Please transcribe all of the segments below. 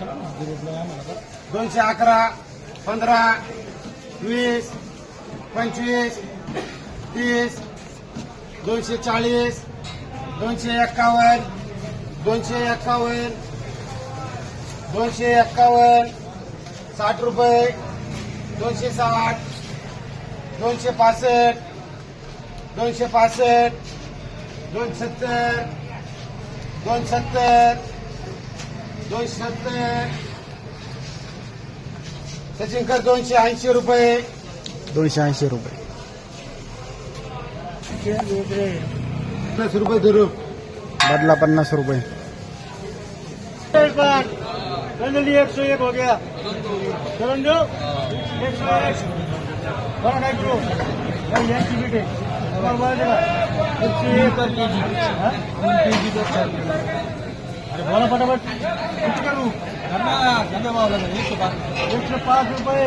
दोनशे अकरा पंधरा वीस पंचवीस तीस दोनशे चाळीस दोनशे एक्कावन्न दोनशे एक्कावन्न दोनशे एक्कावन्न साठ रुपये दोनशे साठ दोनशे पासष्ट दोनशे पासष्ट दोन सत्तर दोन सत्तर दोनशे सत्तर सचिनकर दोनशे ऐंशी रुपये. दोनशे ऐंशी रुपये. पन्नास रुपये धरू. बदला पन्नास रुपये. एक सौ एक हो गया. चलन एक. सौ एक बड़ा भाई यहाँ की बेटे एक सौ एक. पर के बोला फटाफट. करू धन्यवाद धन्यवाद. एकशे पाच रुपये.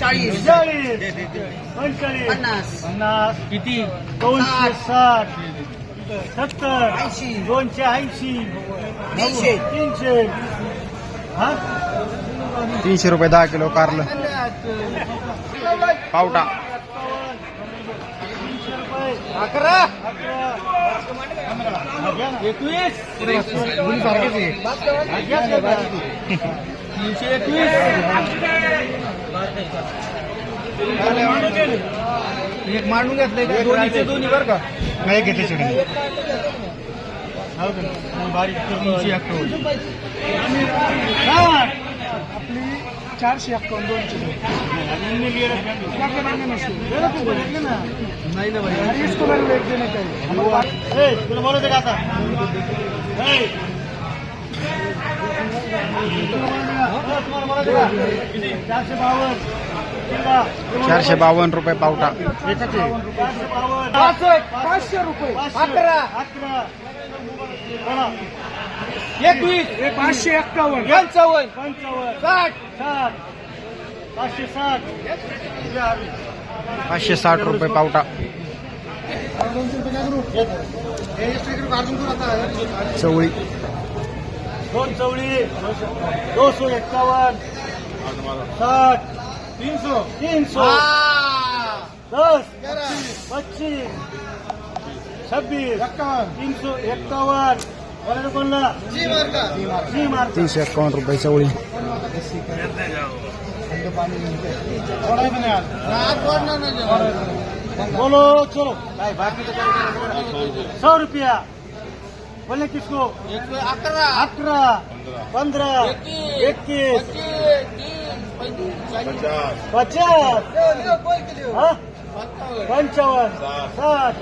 चाळीस. चाळीस. पंचेचाळीस पन्नास. पन्नास. किती? दोनशे साठ. सत्तर. ऐंशी. दोनशे ऐंशी. तीनशे. तीनशे. हा? तीनशे रुपये दहा किलो कारलं. पावटा. तीनशे रुपये. अकरा. एकवीस. तीनशे एकवीस एक मांडून घेतलंय दोन्हीचे दोन्ही बरं का. नाही घेतले सगळे तीनशे आपली चारशे अक्कावन्न दोनशे. नाही ना भाई इसको मैंने एक देना चाहिए तुला बोलत का आता? चारशे बावन्न रुपये पावटा. पाचशे रुपये अकरा अकरा एकवीस पाचशे एक्कावन्न पंचावन्न पंचावन्न साठ साठ पाचशे साठ पाचशे साठ रुपये पावटा. चवळी. ચોચવડી દોસો એકાવન સાત તીનસો તીનસો દસ પચીસ છવ્વીસ તીનસો એકાવન. ત્રીસ એકાવન રૂપિયા ચવળી બોલો ચલો. ભાઈ બાકી તો સો રૂપિયા. बोलो सौ किसको अकरा। अकरा। पंद्रह। इक्कीस। पचास। हाँ? पंचावन्न साठ।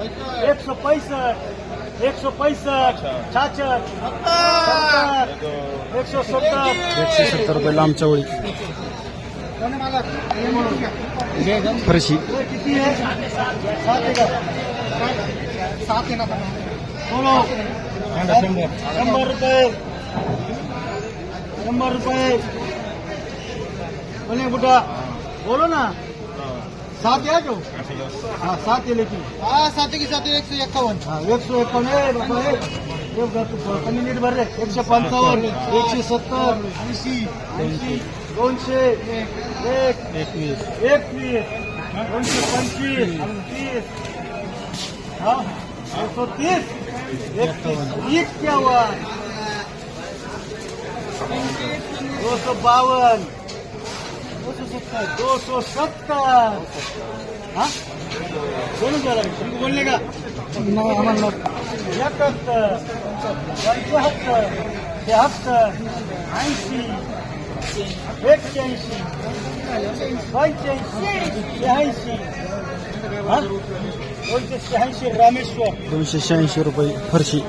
एक सौ पैंसठ। एक सौ पैंसठ। छाछठ। सत्तर एक सौ सत्तर। एकशे सत्तर रुपये लांब चवळी फरशी। किती है? सात है का सात है ना शंभर रुपये। शंभर रुपये। बोले बुढ़ा बोलो ना। सात है जो? हाँ सात है लेकिन हाँ सात की सात एक सौ इक्यावन। हाँ एक सौ इक्यावन है बाबा कमी नीट भर रे। एकशे पंचावन्न एकशे सत्तर ऐंशी ऐंशी दोनशे एक एकवीस। एकवीस दोनशे पंचवीस तीस हा एकशे तीस। ये हुआ? दो सौ बावन। दो सौ सत्तर। दोनों चला बोलने का पचहत्तर छिहत्तर ऐसी शहात्तर ऐंशी एक्क्याऐंशी पंच्याऐंशी शहाऐंशी हा दोनशे शहाऐंशी रामेश्वर दोनशे शहाऐंशी रुपये फरशी